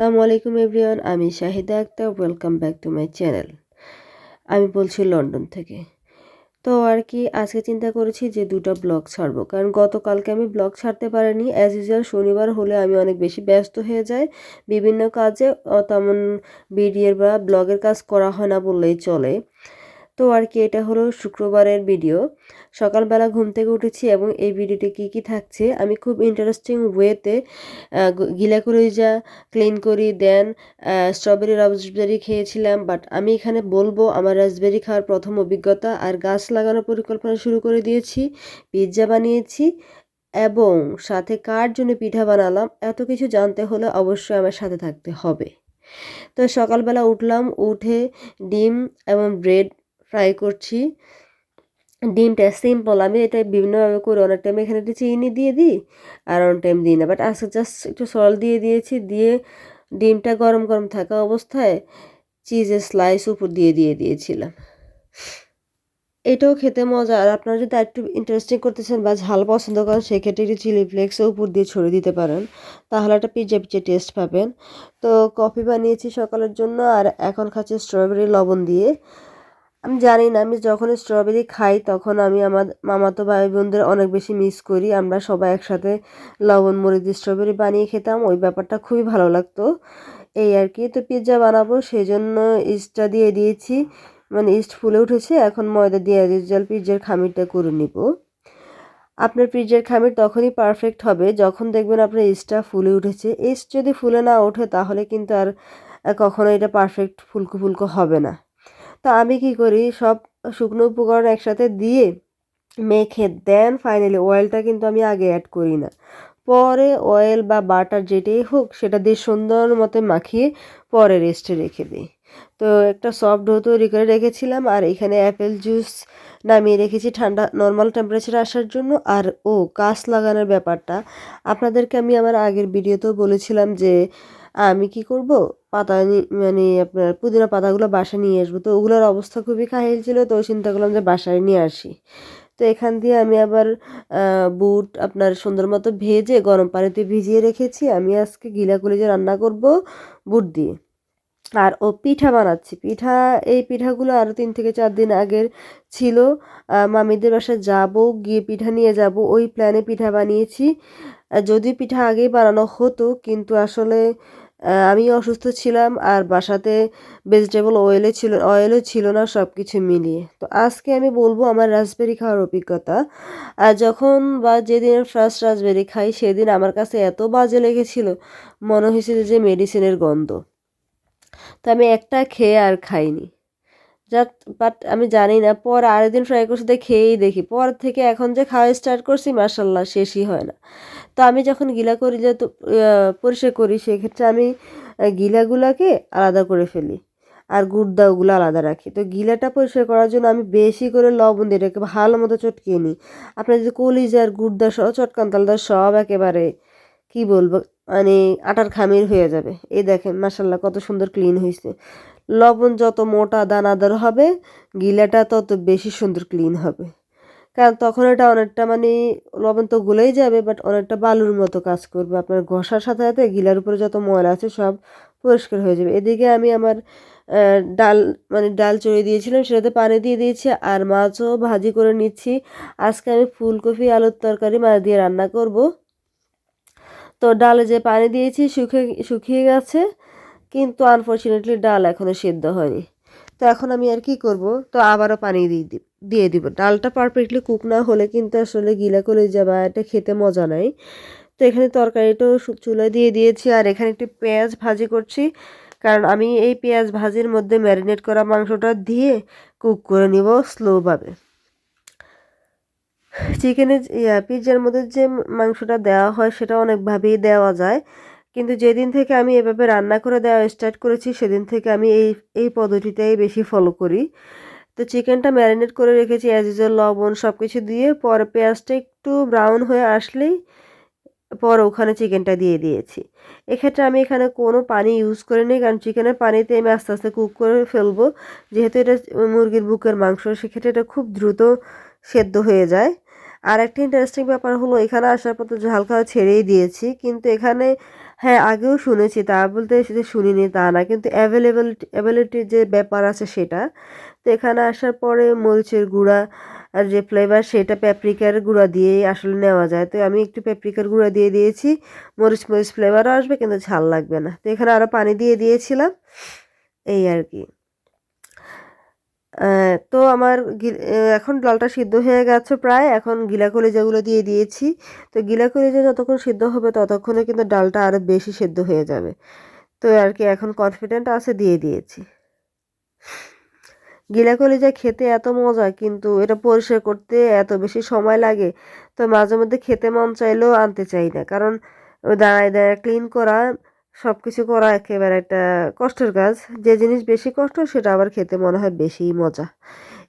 আসসালামু আলাইকুম এভরিওয়ান, আমি Shahida Akhtar welcome back to my channel আমি বলছি লন্ডন থেকে। তো আর কি, আজকে চিন্তা করেছি যে দুটো ব্লগ ছাড়বো, কারণ গতকালকে আমি ব্লগ ছাড়তে পারিনি। অ্যাজ ইউজুয়াল শনিবার হলে আমি অনেক বেশি ব্যস্ত হয়ে যাই। বিভিন্ন কাজে তেমন ভিডিওর বা ব্লগের কাজ করা হয় না বললেই চলে। তো আর কি, এটা হলো শুক্রবারের ভিডিও সকালবেলা ঘুম থেকে উঠেছি এবং এই ভিডিওতে কি কি থাকছে, আমি খুব ইন্টারেস্টিং ওয়েতে গিলা যা ক্লিন করি দেন স্ট্রবেরি রাসবেরি খেয়েছিলাম বাট আমি এখানে বলব আমার রাসবেরি খাওয়ার প্রথম অভিজ্ঞতা, আর গাছ লাগানোর পরিকল্পনা শুরু করে দিয়েছি পিৎজা বানিয়েছি, এবং সাথে কার জন্য পিঠা বানালাম, এত কিছু জানতে হলে অবশ্যই আমার সাথে থাকতে হবে। তো সকালবেলা উঠলাম, উঠে ডিম এবং ব্রেড ফ্রাই করছি। ডিমটা সিম্পল আমি এটা বিভিন্নভাবে করি। অনেক টাইম এখানে একটু চিনি দিয়ে দিই আর অনেক টাইম দিই না। বাট আজকে জাস্ট একটু সল দিয়ে দিয়েছি, দিয়ে ডিমটা গরম গরম থাকা অবস্থায় চিজের স্লাইস উপর দিয়ে দিয়ে দিয়েছিলাম। এটাও খেতে মজা। আর আপনারা যদি একটু ইন্টারেস্টিং করতেছেন বা ঝাল পছন্দ করেন, সেক্ষেত্রে একটু চিলি ফ্লেক্সও উপর দিয়ে ছড়িয়ে দিতে পারেন। তাহলে একটা পিজ্জা পিজ্জা টেস্ট পাবেন। তো কফি বানিয়েছি সকালের জন্য আর এখন খাচ্ছি স্ট্রবেরি লবণ দিয়ে। আমি জানি না, আমি যখন স্ট্রবেরি খাই তখন আমি আমার মামাতো ভাই বোনদের অনেক বেশি মিস করি। আমরা সবাই একসাথে লবণ, মরিচ স্ট্রবেরি বানিয়ে খেতাম, ওই ব্যাপারটা খুবই ভালো লাগতো। এই আর কি, তো পিৎজা বানাবো সেই জন্য ইস্টটা দিয়ে দিয়েছি। মানে ইস্ট ফুলে উঠেছে, এখন ময়দা দিয়ে জল পিৎজার খামিরটা করে নিব। আপনার পিৎজার খামির তখনই পারফেক্ট হবে, যখন দেখবেন আপনার ইস্টটা ফুলে উঠেছে। ইস্ট যদি ফুলে না ওঠে, তাহলে কিন্তু আর কখনো এটা পারফেক্ট ফুলকো ফুলকো হবে না। তো আমি কি করি? সব শুকনো উপকরণ একসাথে দিয়ে মেখে দেন ফাইনালি অয়েলটা কিন্তু আমি আগে অ্যাড করি না। পরে অয়েল বা বাটার যেটাই হোক সেটা দিয়ে সুন্দর মতো মাখিয়ে পরে রেস্টে রেখে দিই। তো একটা সফট ডো তৈরি করে রেখেছিলাম আর এখানে অ্যাপেল জুস নামিয়ে রেখেছি ঠান্ডা নর্মাল টেম্পারেচার আসার জন্য। আর ও গাছ লাগানোর ব্যাপারটা, আপনাদেরকে আমি আমার আগের ভিডিওতেও বলেছিলাম যে আমি কি করব? পাতা মানে আপনার পুদিনা পাতাগুলো বাসায় নিয়ে আসব। তো ওগুলোর অবস্থা খুবই কাহিল ছিল, তো চিন্তা করলাম যে বাসায় নিয়ে আসি। তো এখান দিয়ে আমি আবার বুট আপনার সুন্দর মতো ভেজে গরম পানিতে ভিজিয়ে রেখেছি। আমি আজকে গিলা কলিজে রান্না করব বুট দিয়ে। আর ও পিঠা বানাচ্ছি। পিঠা, এই পিঠাগুলো আরও তিন থেকে চার দিন আগের ছিল। মামিদের বাসায় যাব, গিয়ে পিঠা নিয়ে যাব। ওই প্ল্যানে পিঠা বানিয়েছি। যদি পিঠা আগেই বানানো হতো, কিন্তু আসলে আমি অসুস্থ ছিলাম আর বাসাতে ভেজিটেবল অয়েলে ছিল অয়েলও ছিল না সব কিছু মিলিয়ে। তো আজকে আমি বলব আমার রাসবেরি খাওয়ার অভিজ্ঞতা। আর যখন বা যেদিন ফার্স্ট রাসবেরি খাই, সেদিন আমার কাছে এত বাজে লেগেছিল, মনে হয়েছিল যে মেডিসিনের গন্ধ। তো আমি একটা খেয়ে আর খাইনি। যা বাট আমি জানি না পর আরেকদিন ট্রাই করছি দিয়ে খেয়েই দেখি। পর থেকে এখন যে খাওয়া স্টার্ট করছি মার্শাল্লাহ শেষই হয় না। তো আমি যখন গিলা করি যে তো পরিষ্কার করি, সেক্ষেত্রে আমি গিলাগুলাকে আলাদা করে ফেলি। আর গুড়দা ওগুলো আলাদা রাখি। তো গিলাটা পরিষ্কার করার জন্য আমি বেশি করে লবণ দিয়ে এটাকে ভালো মতো চটকিয়ে নিই। আপনার যদি কলিজার গুড়দা সহ চটকান তালদা সব একেবারে, কি বলব মানে আটার খামির হয়ে যাবে। এই দেখেন মাসাল্লাহ কত সুন্দর ক্লিন হয়েছে লবণ যত মোটা দানাদার হবে, গিলাটা তত বেশি সুন্দর ক্লিন হবে। কারণ তখন এটা অনেকটা মানে লবণ তো গুলেই যাবে বাট অনেকটা বালুর মতো কাজ করবে। আপনার ঘষার সাথে সাথে গিলার উপরে যত ময়লা আছে সব পরিষ্কার হয়ে যাবে। এদিকে আমি আমার ডাল মানে ডাল চড়িয়ে দিয়েছিলাম, সেটাতে পানি দিয়ে দিয়েছি আর মাছও ভাজি করে নিচ্ছি। আজকে আমি ফুলকপি, আলুর তরকারি, মাছ দিয়ে রান্না করব। তো ডালে যে পানি দিয়েছি, শুকিয়ে শুকিয়ে গেছে। কিন্তু আনফর্চুনেটলি ডাল এখনও সেদ্ধ হয়নি। তো এখন আমি আর কি করব? তো আবারও পানি দিয়ে দিয়ে দিব। ডালটা পারফেক্টলি কুক না হলে কিন্তু আসলে গিলা করে যাবা, এটা খেতে মজা নাই। তো এখানে তরকারিটাও চুলায় দিয়ে দিয়েছি আর এখানে একটি পেঁয়াজ ভাজি করছি। কারণ আমি এই পেঁয়াজ ভাজির মধ্যে ম্যারিনেট করা মাংসটা দিয়ে কুক করে নিব স্লোভাবে চিকেনের পিৎজার মধ্যে যে মাংসটা দেওয়া হয় সেটা অনেকভাবেই দেওয়া যায়। কিন্তু যেদিন থেকে আমি এভাবে রান্না করে দেওয়া স্টার্ট করেছি, সেদিন থেকে আমি এই এই পদ্ধতিটাই বেশি ফলো করি। তো চিকেনটা ম্যারিনেট করে রেখেছি অ্যাজ ইউজুয়াল লবণ সব কিছু দিয়ে, পরে পেঁয়াজটা একটু ব্রাউন হয়ে আসলেই পর ওখানে চিকেনটা দিয়ে দিয়েছি। এক্ষেত্রে আমি এখানে কোনো পানি ইউজ করে নিই কারণ চিকেনের পানিতে আমি আস্তে আস্তে কুক করে ফেলব। যেহেতু এটা মুরগির বুকের মাংস, সেক্ষেত্রে এটা খুব দ্রুত সেদ্ধ হয়ে যায়। আর একটা ইন্টারেস্টিং ব্যাপার হলো, এখানে আসার পর তো ঝাল খাওয়া ছেড়েই দিয়েছি, কিন্তু এখানে হ্যাঁ আগেও শুনেছি। তা বলতে সেটা শুনিনি তা না। কিন্তু অ্যাভেলেবল অ্যাভেলেবিলিটির যে ব্যাপার আছে সেটা। তো এখানে আসার পরে মরিচের গুঁড়া আর যে ফ্লেভার সেটা প্যাপ্রিকার গুঁড়া দিয়েই আসলে নেওয়া যায়। তো আমি একটু প্যাপ্রিকার গুঁড়া দিয়ে দিয়েছি। মরিচ মরিচ ফ্লেভারও আসবে, কিন্তু ঝাল লাগবে না। তো এখানে আরও পানি দিয়ে দিয়েছিলাম। এই আর কি। তো আমার এখন ডালটা সিদ্ধ হয়ে গেছে প্রায়। এখন গিলা কলিজাগুলো দিয়ে দিয়েছি। তো গিলা কলিজা যতক্ষণ সিদ্ধ হবে ততক্ষণে কিন্তু ডালটা আরও বেশি সিদ্ধ হয়ে যাবে। তো আর কি, এখন কনফিডেন্ট আছে দিয়ে দিয়েছি। গিলা কলিজা খেতে এত মজা, কিন্তু এটা পরিষ্কার করতে এত বেশি সময় লাগে, তো মাঝে মধ্যে খেতে মন চাইলেও আনতে চাই না। কারণ দাঁড়ায় দাঁড়ায় ক্লিন করা সব কিছু করা একেবারে একটা কষ্টের কাজ। যে জিনিস বেশি কষ্ট, সেটা আবার খেতে মনে হয় বেশিই মজা।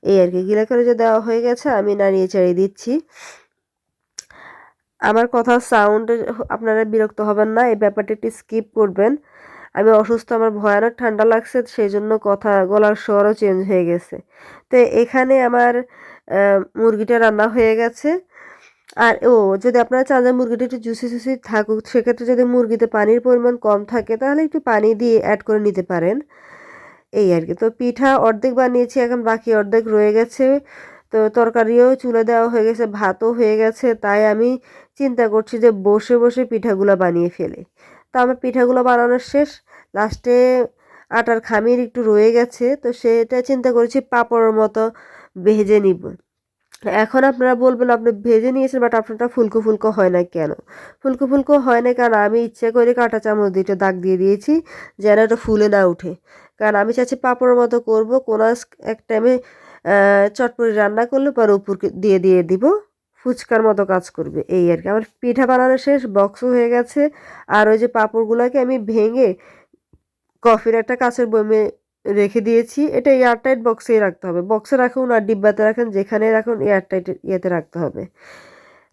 এই আর কি, গিলা করে যে দেওয়া হয়ে গেছে, আমি নাড়িয়ে চাড়িয়ে দিচ্ছি। আমার কথা সাউন্ড আপনারা বিরক্ত হবেন না, এই ব্যাপারটা একটু স্কিপ করবেন। আমি অসুস্থ, আমার ভয়ানক ঠান্ডা লাগছে সেই জন্য কথা গলার স্বরও চেঞ্জ হয়ে গেছে। তো এখানে আমার মুরগিটা রান্না হয়ে গেছে। আর ও, যদি আপনারা চান যে মুরগিটা একটু জুসি জুসি থাকুক, সেক্ষেত্রে যদি মুরগিতে পানির পরিমাণ কম থাকে, তাহলে একটু পানি দিয়ে অ্যাড করে নিতে পারেন। এই আর কি। তো পিঠা অর্ধেক বানিয়েছি, এখন বাকি অর্ধেক রয়ে গেছে। তো তরকারিও চুলে দেওয়া হয়ে গেছে, ভাতও হয়ে গেছে, তাই আমি চিন্তা করছি যে বসে বসে পিঠাগুলো বানিয়ে ফেলে। তো আমার পিঠাগুলো বানানো শেষ। লাস্টে আটার খামির একটু রয়ে গেছে, তো সেটা চিন্তা করেছি পাঁপড়ের মতো ভেজে নিব। এখন আপনারা বলবেন আপনি ভেজে নিয়েছেন বাট আপনারটা ফুলকো ফুলকো হয় না কেন? ফুলকো ফুলকো হয় না কারণ আমি ইচ্ছে করে কাঁটা চামচ দিয়ে দাগ দিয়ে দিয়েছি, যেন এটা ফুলে না উঠে। কারণ আমি চাচ্ছি পাঁপড়ের মতো করব কোনো এক টাইমে চটপটি রান্না করলে পর উপর দিয়ে দিয়ে দিব। ফুচকার মতো কাজ করবে, এই আর কি। আমার পিঠা বানানো শেষ, বক্সও হয়ে গেছে। আর ওই যে পাঁপড়গুলোকে আমি ভেঙে কফির একটা কাছের বয়মে রেখে দিয়েছি। এটা এয়ারটাইট বক্সেই রাখতে হবে। বক্সে রাখুন আর ডিব্বাতে রাখুন। যেখানে রাখুন এয়ারটাইট ইয়েতে রাখতে হবে।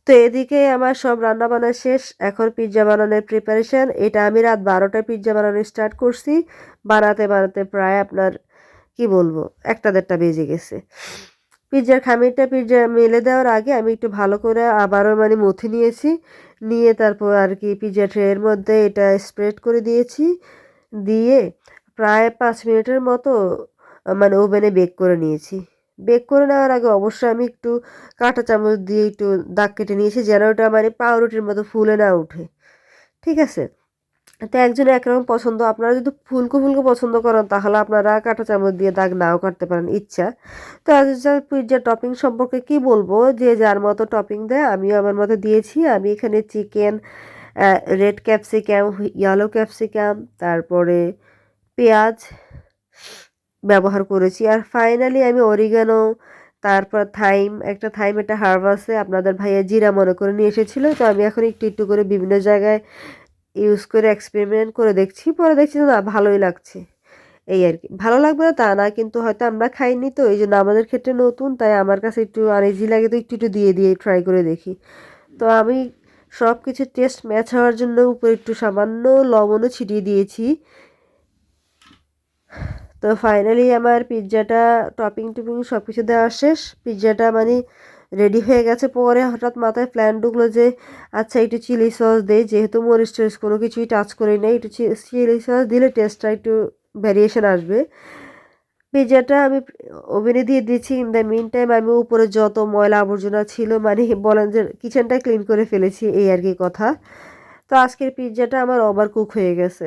তো এদিকে আমার সব রান্না বান্না শেষ। এখন পিৎজা বানানোর প্রিপারেশান এটা আমি রাত বারোটায় পিৎজা বানানো স্টার্ট করছি। বানাতে বানাতে প্রায় আপনার, কি বলব, একটা দেড়টা বেজে গেছে। পিৎজার খামিরটা পিৎজা মেলে দেওয়ার আগে আমি একটু ভালো করে আবারও মানে মথে নিয়েছি। নিয়ে তারপর আর কি পিৎজা ট্রের মধ্যে এটা স্প্রেড করে দিয়েছি। দিয়ে প্রায় পাঁচ মিনিটের মতো মানে ওভেনে বেক করে নিয়েছি। বেক করে নেওয়ার আগে অবশ্যই আমি একটু কাঁটা চামচ দিয়ে একটু দাগ কেটে নিয়েছি যেন ওটা মানে পাউরুটির মতো ফুলে না উঠে। ঠিক আছে? তো একজনের একরকম পছন্দ, আপনারা যদি ফুলকো ফুলকো পছন্দ করেন তাহলে আপনারা কাঁটা চামচ দিয়ে দাগ নাও কাটতে পারেন, ইচ্ছা। তো আজ পিৎজা টপিং সম্পর্কে কি বলব? যে যার মতো টপিং দেয়, আমিও আমার মতো দিয়েছি। আমি এখানে chicken red capsicum yellow capsicum, তারপরে পেঁয়াজ ব্যবহার করেছি। আর ফাইনালি আমি অরিগানো তারপর থাইম একটা থাইম একটা হার্ব আছে আপনাদের ভাইয়া জিরা মনে করে নিয়ে এসেছিল। তো আমি এখন একটু একটু করে বিভিন্ন জায়গায় ইউজ করে এক্সপেরিমেন্ট করে দেখছি। পরে দেখছি না, ভালোই লাগছে। এই আর কি। ভালো লাগবে না তা না, কিন্তু হয়তো আমরা খাইনি তো এই জন্য আমাদের ক্ষেত্রে নতুন, তাই আমার কাছে একটু আনইজি লাগে তো একটু একটু দিয়ে দিয়ে ট্রাই করে দেখি। তো আমি সব কিছু টেস্ট ম্যাচ হওয়ার জন্য উপরে একটু সামান্য লবণও ছিটিয়ে দিয়েছি। তো ফাইনালি আমার পিৎজাটা টপিং টপিং সব কিছু দেওয়া শেষ। পিৎজাটা মানে রেডি হয়ে গেছে পরে হঠাৎ মাথায় প্ল্যান ঢুকলো যে আচ্ছা একটু চিলি সস দেই, যেহেতু মরিচ টরিচ কোনো কিছুই টাচ করি নাই, একটু চিলি সস দিলে টেস্টটা একটু ভ্যারিয়েশন আসবে। পিৎজাটা আমি ওভেনে দিয়ে দিয়েছি। ইন দ্য মিন টাইম আমি উপরে যত ময়লা আবর্জনা ছিল মানে বলেন যে কিচেনটা ক্লিন করে ফেলেছি, এই আর কি কথা। তো আজকের পিৎজাটা আমার ওভার কুক হয়ে গেছে।